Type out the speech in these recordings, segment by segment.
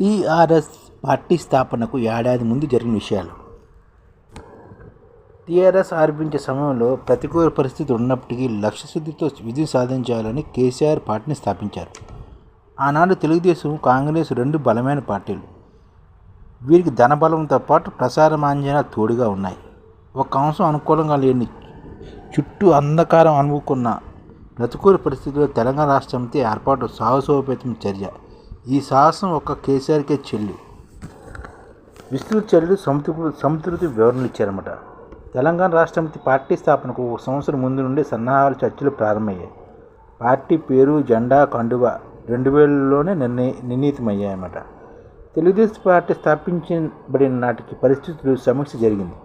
TRS party స్థాపనకు ఏడాది ముందు జరిగిన విషయాలు. టీఆర్ఎస్ ఆరంభించే సమయంలో ప్రతికూల పరిస్థితి ఉన్నప్పటికీ లక్ష్యశుద్ధితో విజయం సాధించాలని కేసీఆర్ పార్టీని స్థాపించారు. ఆనాడు తెలుగుదేశం కాంగ్రెస్ రెండు బలమైన పార్టీలు. వీరికి ధనబలంతో పాటు ప్రసార మాంద్యాలు తోడుగా ఉన్నాయి. ఒక అంశం అనుకూలంగా లేని చుట్టూ అంధకారం అనుకున్న ప్రతికూల పరిస్థితుల్లో తెలంగాణ రాష్ట్రంతో ఏర్పాటు సాహసోపేతం చర్య. ఈ సాహసం ఒక కేసీఆర్కే చెల్లి. విస్తృత చెల్లు సంతృప్తి సంతృప్తి వివరణలు ఇచ్చారన్నమాట. తెలంగాణ రాష్ట్రపతి పార్టీ స్థాపనకు ఒక సంవత్సరం ముందు నుండి సన్నాహాలు చర్చలు ప్రారంభమయ్యాయి. పార్టీ పేరు జెండా కండువ రెండు వేలలోనే నిర్ణయ నిర్ణీతమయ్యాయన్నమాట. తెలుగుదేశం పార్టీ స్థాపించబడిన నాటికి పరిస్థితులు సమీక్ష జరిగింది.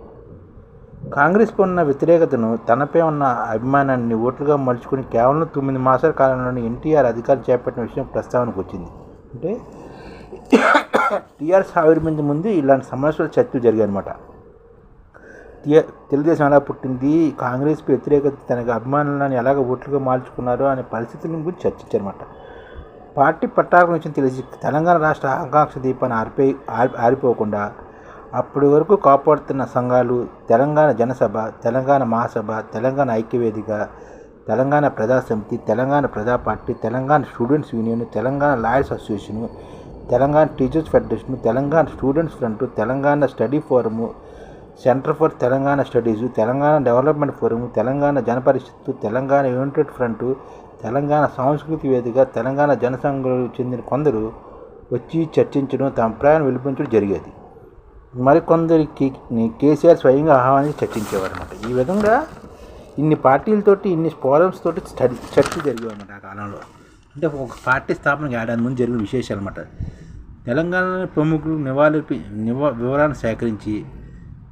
కాంగ్రెస్పై ఉన్న వ్యతిరేకతను తనపై ఉన్న అభిమానాన్ని ఓట్లుగా మలుచుకుని కేవలం తొమ్మిది మాసాల కాలంలోనే ఎన్టీఆర్ అధికారం చేపట్టిన విషయం ప్రస్తావనకు వచ్చింది అంటే టీఆర్ఎస్ ఆవిర్భించే ముందు ఇలాంటి సమస్యలు చర్చలు జరిగాయి అనమాట తెలుగుదేశం ఎలా పుట్టింది కాంగ్రెస్పై వ్యతిరేకత తనకు అభిమానులను ఎలాగ ఓట్లుగా మార్చుకున్నారో అనే పరిస్థితులను గురించి చర్చించారన్నమాట. పార్టీ పట్టాకు నుంచి తెలిసి తెలంగాణ రాష్ట్ర ఆకాంక్ష దీపాన్ని ఆరిపోయి ఆరిపోకుండా అప్పటి వరకు కాపాడుతున్న సంఘాలు తెలంగాణ జనసభ తెలంగాణ మహాసభ తెలంగాణ ఐక్యవేదిక Telangana Praja Samithi Telangana Praja party Telangana students union Telangana lawyers association Telangana teachers federation Telangana students front Telangana study forum centre for Telangana studies Telangana development forum Telangana Janaparishat Telangana united front Telangana Samskruthika Vedika Telangana జనసంఘకు చెందిన కొందరు వచ్చి చర్చించడం తమ ప్రయాణం వెలిపించడం జరిగేది. మరికొందరికి కేసీఆర్ స్వయంగా ఆహ్వానించి చర్చించేవారు ఈ విధంగా ఇన్ని పార్టీలతోటి ఇన్ని ఫోరమ్స్ తోటి స్టడీ చర్చ జరిగేవన్నమాట ఆ కాలంలో. అంటే ఒక పార్టీ స్థాపన ఏడాది ముందు జరిగిన విశేషాలు అనమాట తెలంగాణలో ప్రముఖులు నివాళి నివా వివరాలను సేకరించి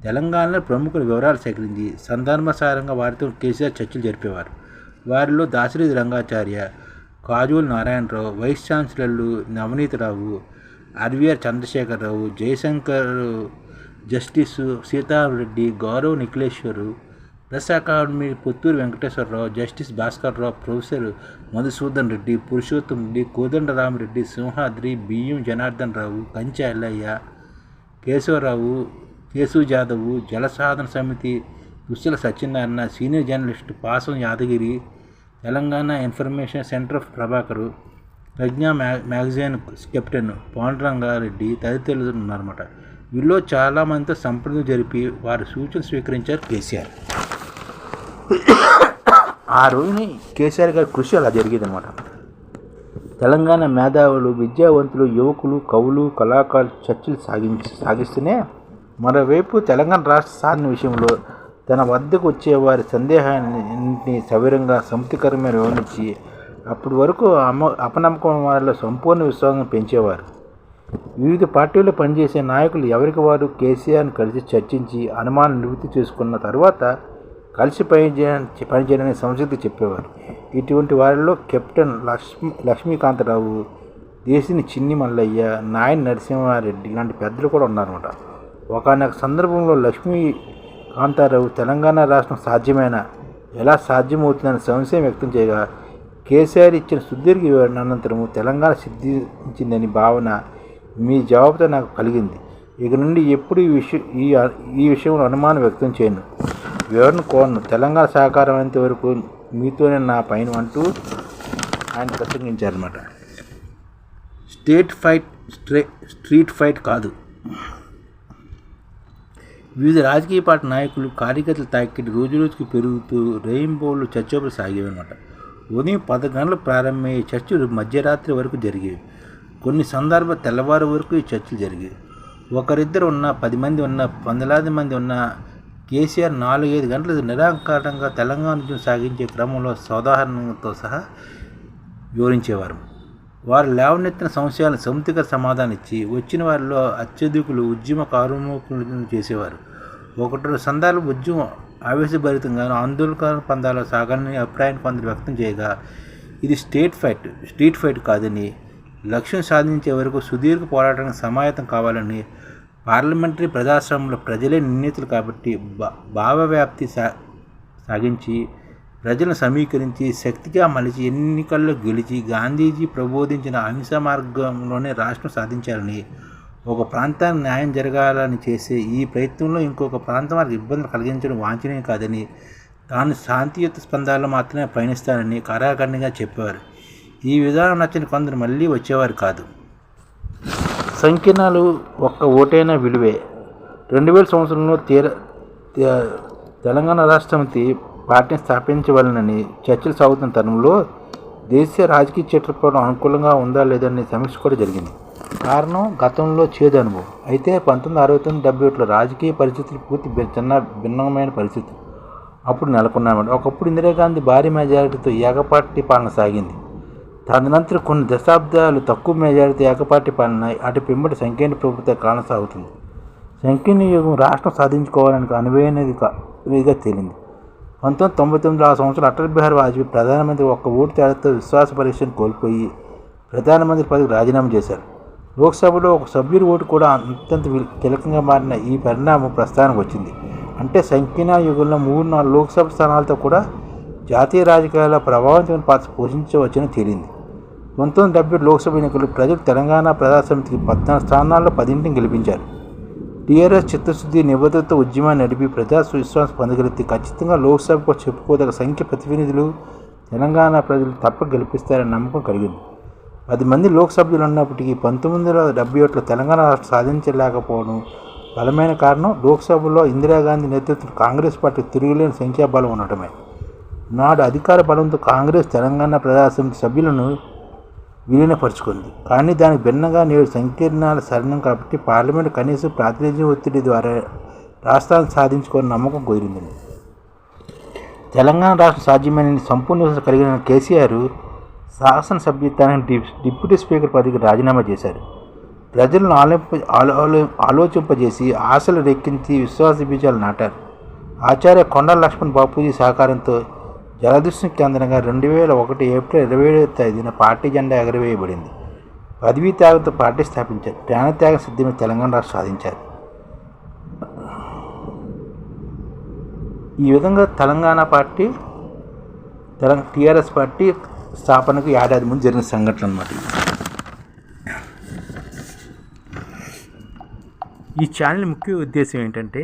తెలంగాణలో ప్రముఖుల వివరాలు సేకరించి సందర్భసారంగా వారితో కేసీఆర్ చర్చలు జరిపేవారు. వారిలో Dasarathi Rangacharya కాజూల్ Narayana Rao vice ఛాన్సలర్లు Navanitharao RVR Chandrasekhararao Jayashankar justice Seethareddy Gaurav Nikhileshwar press academy Puttur Venkateswararao justice Bhaskarrao professor Madhusudan Reddy Purushottam Reddy Kodandaramareddy Simhadri బియ్యం జనార్దన్ రావు కంచె ఎల్లయ్య కేశవరావు కేశు జాదవ్ జలసాధన సమితి Dushala Satyanarayana senior journalist Pasam Yadagiri Telangana information centre of Prabhakar Pragna మ్యా magazine captain Panduranga Reddy తదితరులు ఉన్నారన్నమాట. వీళ్ళు చాలామందితో సంప్రదింపు జరిపి వారి సూచనలు స్వీకరించారు కేసీఆర్. ఆ రోజుని కేసీఆర్ గారి కృషి అలా జరిగేది అనమాట తెలంగాణ మేధావులు విద్యావంతులు యువకులు కవులు కళాకారులు చర్చలు సాగించి సాగిస్తూనే మరోవైపు తెలంగాణ రాష్ట్ర సాధన విషయంలో తన వద్దకు వచ్చే వారి సందేహాన్ని సవిరంగా సంతృప్తికరమైన వివరించి అప్పటి వరకు అమ అపనమ్మకం వారిలో సంపూర్ణ విశ్వాసం పెంచేవారు. వివిధ పార్టీలు పనిచేసే నాయకులు ఎవరికి వారు కేసీఆర్ను కలిసి చర్చించి అనుమానం నివృత్తి చేసుకున్న తర్వాత కలిసి పనిచేయ పనిచేయడానికి సంస్కృతి చెప్పేవారు. ఇటువంటి వారిలో కెప్టెన్ లక్ష్మీ లక్ష్మీకాంతరావు దేశిని చిన్ని మల్లయ్య నాయన నరసింహారెడ్డి ఇలాంటి పెద్దలు కూడా ఉన్నారన్నమాట. ఒకనొక సందర్భంలో లక్ష్మీ కాంతారావు తెలంగాణ రాష్ట్రం సాధ్యమైన ఎలా సాధ్యమవుతుందని సంశయం వ్యక్తం చేయగా కేసీఆర్ ఇచ్చిన సుదీర్ఘ వివరణ అనంతరము తెలంగాణ సిద్ధించిందని భావన మీ జవాబుతో నాకు కలిగింది. ఇక నుండి ఎప్పుడు ఈ విషయం ఈ ఈ విషయంలో అనుమానం వ్యక్తం చేయను. వివరణ కోరను తెలంగాణ సహకారం అయ్యేంత వరకు మీతోనే నా పైన అంటూ ఆయన ప్రసంగించారనమాట state fight stray street fight కాదు. వివిధ రాజకీయ పార్టీ నాయకులు కార్యకర్తల తాకిడి రోజు రోజుకి పెరుగుతూ రెయిన్బోలు సాగేవి సాగేవన్నమాట. ఉదయం పది గంటలు ప్రారంభమయ్యే చర్చలు మధ్యరాత్రి వరకు జరిగేవి. కొన్ని సందర్భ తెల్లవారు వరకు ఈ చర్చలు జరిగేవి. ఒకరిద్దరు ఉన్న పది మంది ఉన్న వందలాది మంది ఉన్న కేసీఆర్ నాలుగైదు గంటలు నిరాకారంగా తెలంగాణ నుంచి సాగించే క్రమంలో సోదాహరణతో సహా వివరించేవారు. వారు లేవనెత్తిన సంశయాలను సమితిగా సమాధానం ఇచ్చి వచ్చిన వారిలో అత్యధికులు ఉద్యమ కారుముఖులు చేసేవారు. ఒకటి సందర్భం ఉద్యమం ఆవేశభరితంగాను ఆందోళన పందాల సాగాలని అభిప్రాయాన్ని కొందరు వ్యక్తం చేయగా ఇది స్టేట్ ఫైట్ స్ట్రీట్ ఫైట్ కాదని లక్ష్యం సాధించే వరకు సుదీర్ఘ పోరాటానికి సమాయత్తం కావాలని పార్లమెంటరీ ప్రజాస్వామ్యంలో ప్రజలే నిర్ణీతులు కాబట్టి భావవ్యాప్తి సా సాగించి ప్రజలను సమీకరించి శక్తిగా మలిచి ఎన్నికల్లో గెలిచి గాంధీజీ ప్రబోధించిన అహింస మార్గంలోనే రాష్ట్రం సాధించాలని ఒక ప్రాంతానికి న్యాయం జరగాలని చేసే ఈ ప్రయత్నంలో ఇంకొక ప్రాంతం వారికి ఇబ్బందులు కలిగించడం వాంఛనీయం కాదని తాను శాంతియుత స్పందాల్లో మాత్రమే పయనిస్తానని కరాఖండిగా చెప్పేవారు. ఈ విధానం నచ్చని కొందరు మళ్ళీ వచ్చేవారు కాదు. సంకీర్ణాలు ఒక్క ఓటైన విలువే. రెండు వేల సంవత్సరంలో తీర తెలంగాణ రాష్ట్రమితి పార్టీని స్థాపించవలనని చర్చలు సాగుతున్న తరుణంలో దేశీయ రాజకీయ చట్టపరం అనుకూలంగా ఉందా లేదనే సమీక్ష కూడా జరిగింది. కారణం గతంలో చేదు అనుభవం. అయితే పంతొమ్మిది అరవై తొమ్మిది డెబ్బై ఒకటిలో రాజకీయ పరిస్థితులు పూర్తి చిన్న భిన్నమైన పరిస్థితి అప్పుడు నెలకొన్నామంటే ఒకప్పుడు ఇందిరాగాంధీ భారీ మెజారిటీతో ఏకపార్టీ పాలన సాగింది. తదనంతరం కొన్ని దశాబ్దాలు తక్కువ మెజారిటీ ఏకపాటి పాలన అటు పిమ్మటి సంకీర్ణ ప్రభుత్వం కానసాగుతుంది సంకీర్ణ యుగం రాష్ట్రం సాధించుకోవడానికి అనువైనదిగా తేలింది. పంతొమ్మిది తొంభై తొమ్మిది ఆ సంవత్సరం అటల్ బిహారీ వాజ్పేయి ప్రధానమంత్రి ఒక్క ఓటు తేడాతో విశ్వాస పరీక్షను కోల్పోయి ప్రధానమంత్రి పదవికి రాజీనామా చేశారు. లోక్సభలో ఒక సభ్యుడి ఓటు కూడా అత్యంత కీలకంగా మారిన ఈ పరిణామం ప్రస్థానానికి వచ్చింది. అంటే సంకీర్ణ యుగంలో మూడు నాలుగు లోక్సభ స్థానాలతో కూడా జాతీయ రాజకీయాల ప్రభావంతమైన పాత్ర పోషించవచ్చని తేలింది. పంతొమ్మిది డెబ్బై లోక్సభ ఎన్నికలు ప్రజలు తెలంగాణ ప్రజాసమితికి పద్నాలుగు స్థానాల్లో పదింటిని గెలిపించారు. టీఆర్ఎస్ చిత్తశుద్ధి నిబద్ధతతో ఉద్యమాన్ని నడిపి ప్రజా విశ్వాసం పొందగలిగితే ఖచ్చితంగా లోక్సభకు చెప్పుకోదగ సంఖ్య ప్రతినిధులు తెలంగాణ ప్రజలు తప్పక గెలిపిస్తారని నమ్మకం కలిగింది. పది మంది లోక్సభ్యులు ఉన్నప్పటికీ పంతొమ్మిది వందల డెబ్బై ఒకటిలో తెలంగాణ రాష్ట్రం సాధించలేకపోవడం బలమైన కారణం లోక్సభలో ఇందిరాగాంధీ నేతృత్వం కాంగ్రెస్ పార్టీ తిరుగులేని సంఖ్యాబలం ఉండటమే. నాడు అధికార బలంతో కాంగ్రెస్ తెలంగాణ ప్రజాసమితి సభ్యులను విలీనపరుచుకుంది. కానీ దానికి భిన్నంగా నేడు సంకీర్ణాల సరణం కాబట్టి పార్లమెంట్ కనీసం ప్రాతినిధ్యం ఒత్తిడి ద్వారా రాష్ట్రాన్ని సాధించుకొని నమ్మకం కుదిరింది. తెలంగాణ రాష్ట్రం సాధ్యమైన సంపూర్ణ కలిగిన కేసీఆర్ శాసనసభ్యత్వానికి డి డిప్యూటీ స్పీకర్ పదవికి రాజీనామా చేశారు. ప్రజలను ఆలోప ఆలో ఆలోచింపజేసి ఆశలు రెక్కించి విశ్వాస బీజాలు నాటారు. ఆచార్య కొండ లక్ష్మణ్ బాపూజీ సహకారంతో జలదృష్టి కేంద్రంగా రెండు వేల ఒకటి ఏప్రిల్ ఇరవై ఏడవ తేదీన పార్టీ జెండా ఎగరవేయబడింది. పదవీ త్యాగంతో పార్టీ స్థాపించారు. త్యాగం సిద్ధమే తెలంగాణ రాష్ట్రం సాధించారు. ఈ విధంగా Telangana party Telangana TRS party స్థాపనకు ఏడాది ముందు జరిగిన సంఘటన అన్నమాట ఈ ఛానల్ ముఖ్య ఉద్దేశం ఏంటంటే